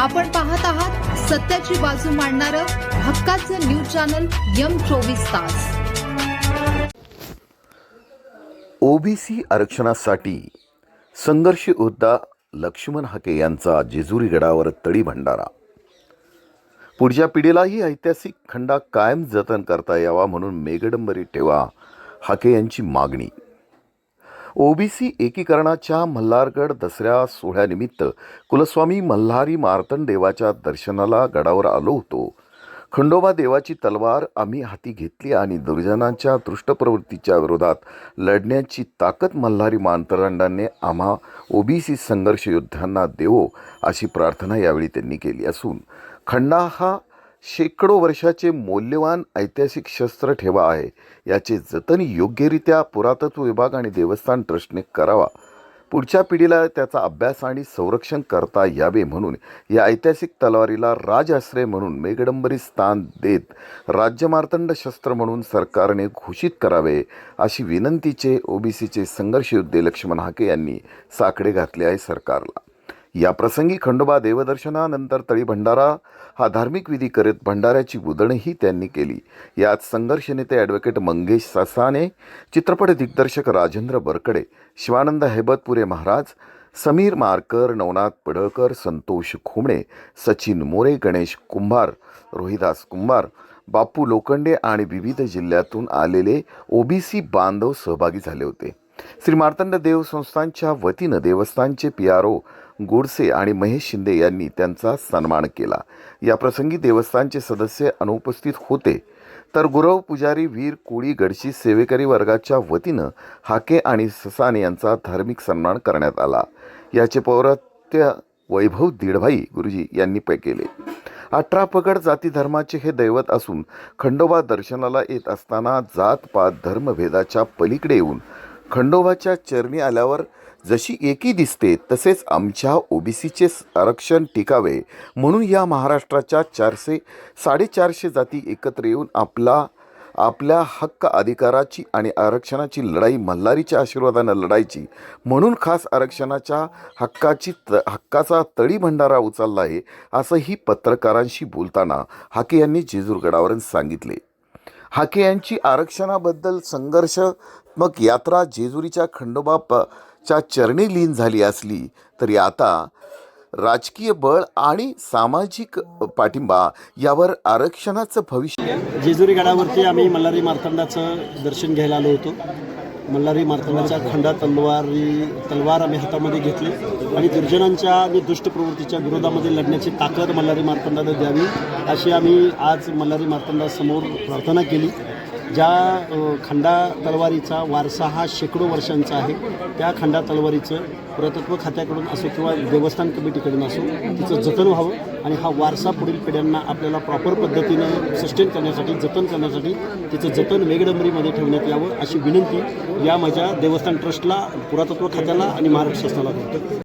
आपण पाहत आहात सत्याची बाजू मांडणारं हक्काचं न्यूज चॅनल यम चोवीस तास. ओबीसी आरक्षणासाठी संघर्ष योद्धा लक्ष्मण हाके यांचा जेजुरी गडावर तळी भंडारा. पुढच्या पिढीलाही ऐतिहासिक खंडा कायम जतन करता यावा म्हणून मेघडंबरी ठेवा हाके यांची मागणी. ओबीसी एकीकरणाच्या मल्हारगड दसऱ्या सोहळ्यानिमित्त कुलस्वामी मल्हारी मार्तंड देवाच्या दर्शनाला गडावर आलो होतो. खंडोबा देवाची तलवार आम्ही हाती घेतली आणि दुर्जनांच्या दृष्टप्रवृत्तीच्या विरोधात लढण्याची ताकद मल्हारी मांतरंडांनी आम्हा ओबीसी संघर्ष योद्ध्यांना देवो अशी प्रार्थना यावेळी त्यांनी केली असून खंडा हा शेकडो वर्षाचे मौल्यवान ऐतिहासिक शस्त्र ठेवा आहे. याचे जतन योग्यरित्या पुरातत्व विभाग आणि देवस्थान ट्रस्टने करावा. पुढच्या पिढीला त्याचा अभ्यास आणि संरक्षण करता यावे म्हणून या ऐतिहासिक तलवारीला राजआश्रय म्हणून मेघडंबरी स्थान देत राज्यमार्तंड शस्त्र म्हणून सरकारने घोषित करावे अशी विनंतीचे ओबीसीचे संघर्षयोद्धे लक्ष्मण हाके यांनी साकडे घातले आहे सरकारला. या प्रसंगी खंडोबा देवदर्शनानंतर तळी भंडारा हा धार्मिक विधी करीत भंडाऱ्याची उदणही त्यांनी केली. यात संघर्ष नेते ॲडव्होकेट मंगेश ससाने चित्रपट दिग्दर्शक राजेंद्र बरकडे शिवानंद हैबतपुरे महाराज समीर मारकर नवनाथ पडळकर संतोष खोमणे सचिन मोरे गणेश कुंभार रोहिदास कुंभार बापू लोखंडे आणि विविध जिल्ह्यातून आलेले ओबीसी बांधव सहभागी झाले होते. श्री मार्तंड देव संस्थांच्या वतीनं देवस्थानचे पी आर ओ गोडसे आणि महेश शिंदे यांनी त्यांचा सन्मान केला. या प्रसंगी देवस्थानचे सदस्य अनुपस्थित होते. तर गुरव पुजारी वीर कोळी गडशी सेवेकरी वर्गाच्या वतीनं हाके आणि ससाने यांचा धार्मिक सन्मान करण्यात आला. याचे पौरत्य वैभव दीडभाई गुरुजी यांनी पै केले. अठरा पगड जाती धर्माचे हे दैवत असून खंडोबा दर्शनाला येत असताना जात पात धर्मभेदाच्या पलीकडे येऊन खंडोबाच्या चरणी आल्यावर जशी एकी दिसते तसेच आमच्या ओबीसीचे आरक्षण टिकावे म्हणून या महाराष्ट्राच्या चारशे साडेचारशे जाती एकत्र येऊन आपला आपल्या हक्क अधिकाराची आणि आरक्षणाची लढाई मल्हारीच्या आशीर्वादानं लढायची म्हणून खास आरक्षणाच्या हक्काची त हक्काचा तळी भंडारा उचलला आहे असंही पत्रकारांशी बोलताना हाके यांनी जेजूरगडावरून सांगितले. हाके यांची आरक्षणाबद्दल संघर्षात्मक यात्रा जेजुरीच्या खंडोबा च्या चरणी लीन झाली असली तरी आता राजकीय बळ आणि सामाजिक पाठिंबा यावर आरक्षणाचं भविष्य जेजुरी गडावरती आम्ही मल्हारी मार्तंडाचं दर्शन घ्यायला आलो होतो. मल्हारी मार्तंडाच्या खंडा तलवारी तलवार आम्ही हातामध्ये घेतली. आणि दुर्जनांच्या आणि दुष्ट प्रवृत्तीच्या विरोधामध्ये लढण्याची ताकद मल्हारी मार्तंडाला द्यावी अशी आम्ही आज मल्हारी मार्तंडासमोर प्रार्थना केली. ज्या खंडा तलवारीचा वारसा हा शेकडो वर्षांचा आहे त्या खंडा तलवारीचं पुरातत्व खात्याकडून असो किंवा देवस्थान कमिटीकडून असो तिचं जतन व्हावं आणि हा वारसा पुढील पिढ्यांना आपल्याला प्रॉपर पद्धतीनं सस्टेन करण्यासाठी जतन करण्यासाठी तिचं जतन वेगडंबरीमध्ये ठेवण्यात यावं अशी विनंती या माझ्या देवस्थान ट्रस्टला पुरातत्व खात्याला आणि महाराष्ट्र शासनाला करतो.